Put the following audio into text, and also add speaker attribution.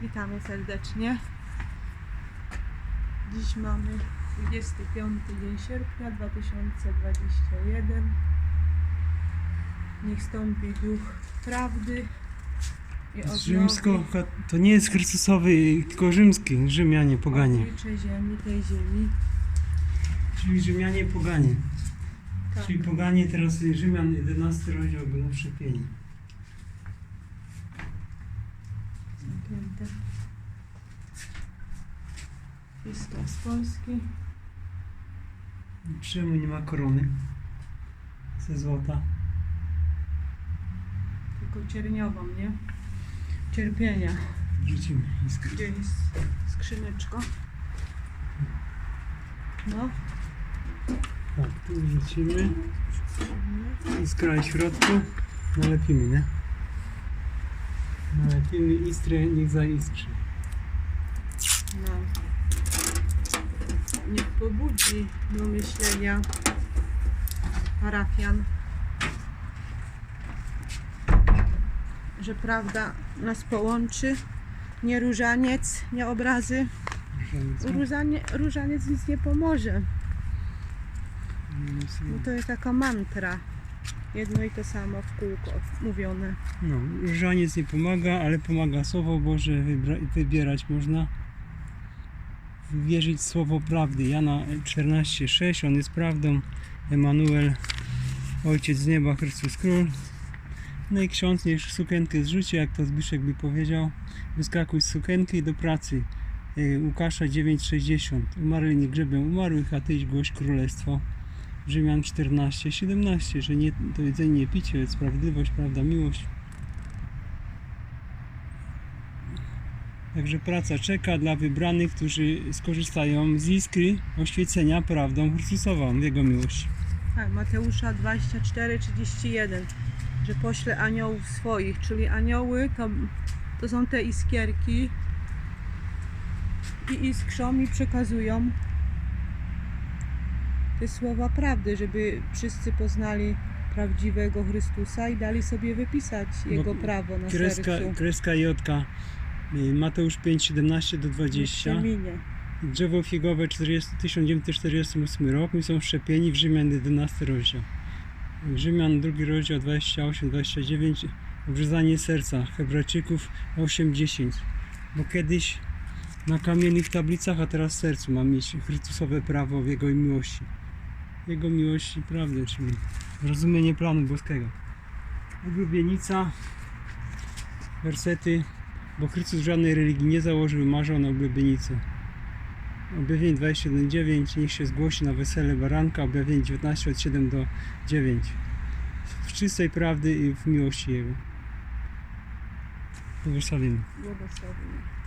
Speaker 1: Witamy serdecznie. Dziś mamy 25 dzień sierpnia 2021. Niech stąpi duch prawdy i
Speaker 2: Rzymsko, to nie jest Chrystusowy, tylko rzymski, Rzymianie poganie.
Speaker 1: oblicze ziemi, tej ziemi.
Speaker 2: Czyli Rzymianie poganie.
Speaker 1: Tak.
Speaker 2: Czyli poganie teraz Rzymian 11 rozdział będą wszczepieni.
Speaker 1: Lista z Polski.
Speaker 2: Czemu nie ma korony? Ze złota.
Speaker 1: Tylko cierniową, nie? Cierpienia.
Speaker 2: Rzucimy iskrę.
Speaker 1: Gdzie jest skrzyneczka? No.
Speaker 2: Tak, tu rzucimy. Iskra w środku. Nalepimy, nie? Nalepimy iskrę, niech zaiskrzy.
Speaker 1: No. Niech pobudzi do myślenia parafian, że prawda nas połączy, nie różaniec, nie obrazy. Różanie, różaniec nic nie pomoże, bo to jest taka mantra. Jedno i to samo w kółko mówione.
Speaker 2: No, różaniec nie pomaga, ale pomaga Słowo Boże, wybierać można. Wierzyć w Słowo Prawdy. Jana 14,6, On jest prawdą. Emanuel, Ojciec z nieba, Chrystus Król. No i ksiądz niech sukienkę zrzuci, jak to Zbyszek by powiedział. Wyskakuj z sukienki do pracy. Y, Łukasza 9,60 Umarli nie grzebią umarłych, a ty idź głoś królestwo. Rzymian 14, 17, że nie to jedzenie, nie picie, lecz sprawiedliwość, prawda, miłość. Także praca czeka dla wybranych, którzy skorzystają z iskry oświecenia prawdą Chrystusową Jego miłości.
Speaker 1: Tak, Mateusza 24, 31, że pośle aniołów swoich, czyli anioły to, to są te iskierki i iskrzą i przekazują słowa prawdy, żeby wszyscy poznali prawdziwego Chrystusa i dali sobie wypisać Jego prawo na
Speaker 2: Kreska,
Speaker 1: sercu.
Speaker 2: kreska Jotka, y, Mateusz 5, 17 do 20.
Speaker 1: Nie minie.
Speaker 2: Drzewo figowe 40, 1948 rok. My są szczepieni w Rzymian 11 rozdział. Rzymian drugi rozdział 28-29. Obrzezanie serca Hebrajczyków 8-10. Bo kiedyś na kamiennych tablicach, a teraz w sercu mam mieć Chrystusowe prawo w Jego miłości. Jego miłości prawdy, czyli rozumienie planu boskiego. Oblubienica, wersety, bo Chrystus żadnej religii nie założył, marzył na oblubienicę. Objawienie 21.9 niech się zgłosi na wesele baranka. Objawienie 19 od 7 do 9. W czystej prawdy i w miłości Jego. Błogosławimy.
Speaker 1: Błogosławiony.